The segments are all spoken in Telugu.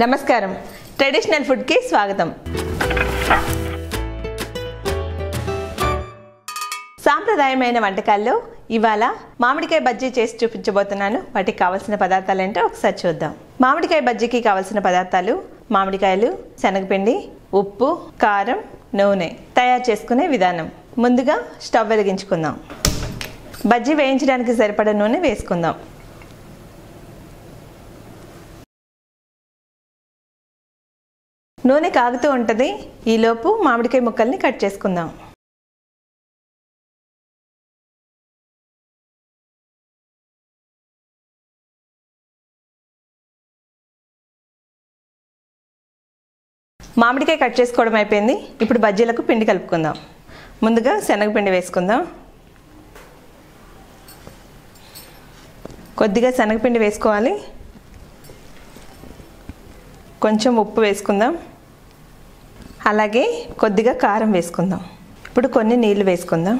నమస్కారం. ట్రెడిషనల్ ఫుడ్కి స్వాగతం. సాంప్రదాయమైన వంటకాల్లో ఇవాళ మామిడికాయ బజ్జీ చేసి చూపించబోతున్నాను. వాటికి కావాల్సిన పదార్థాలు ఏంటో ఒకసారి చూద్దాం. మామిడికాయ బజ్జీకి కావాల్సిన పదార్థాలు మామిడికాయలు శనగపిండి ఉప్పు కారం నూనె తయారు చేసుకునే విధానం. ముందుగా స్టవ్ వెలిగించుకుందాం. బజ్జీ వేయించడానికి సరిపడా నూనె వేసుకుందాం. నూనె కాగుతూ ఉంటుంది. ఈలోపు మామిడికాయ ముక్కల్ని కట్ చేసుకుందాం. మామిడికాయ కట్ చేసుకోవడం అయిపోయింది. ఇప్పుడు బజ్జీలకు పిండి కలుపుకుందాం. ముందుగా శనగపిండి వేసుకుందాం. కొద్దిగా శనగపిండి వేసుకోవాలి. కొంచెం ఉప్పు వేసుకుందాం. అలాగే కొద్దిగా కారం వేసుకుందాం. ఇప్పుడు కొన్ని నీళ్ళు వేసుకుందాం.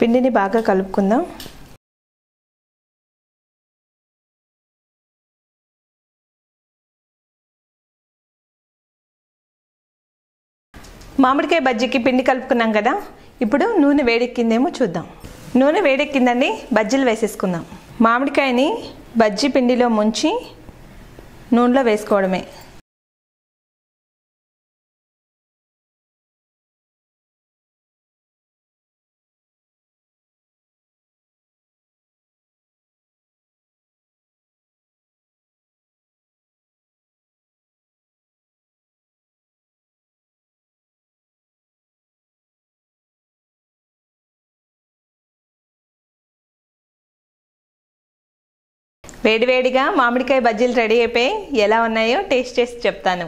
పిండిని బాగా కలుపుకుందాం. మామిడికాయ బజ్జీకి పిండి కలుపుకున్నాం కదా ఇప్పుడు నూనె వేడెక్కిందేమో చూద్దాం. నూనె వేడెక్కిందండి బజ్జీలు వేసేసుకుందాం. మామిడికాయని బజ్జీ పిండిలో ముంచి నూనెలో వేసుకోవడమే. వేడివేడిగా మామిడికాయ బజ్జీలు రెడీ అయిపోయి ఎలా ఉన్నాయో టేస్ట్ చేసి చెప్తాను.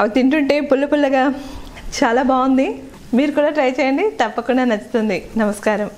అవి తింటుంటే పుల్ల పుల్లగా చాలా బాగుంది. మీరు కూడా ట్రై చేయండి తప్పకుండా నచ్చుతుంది. నమస్కారం.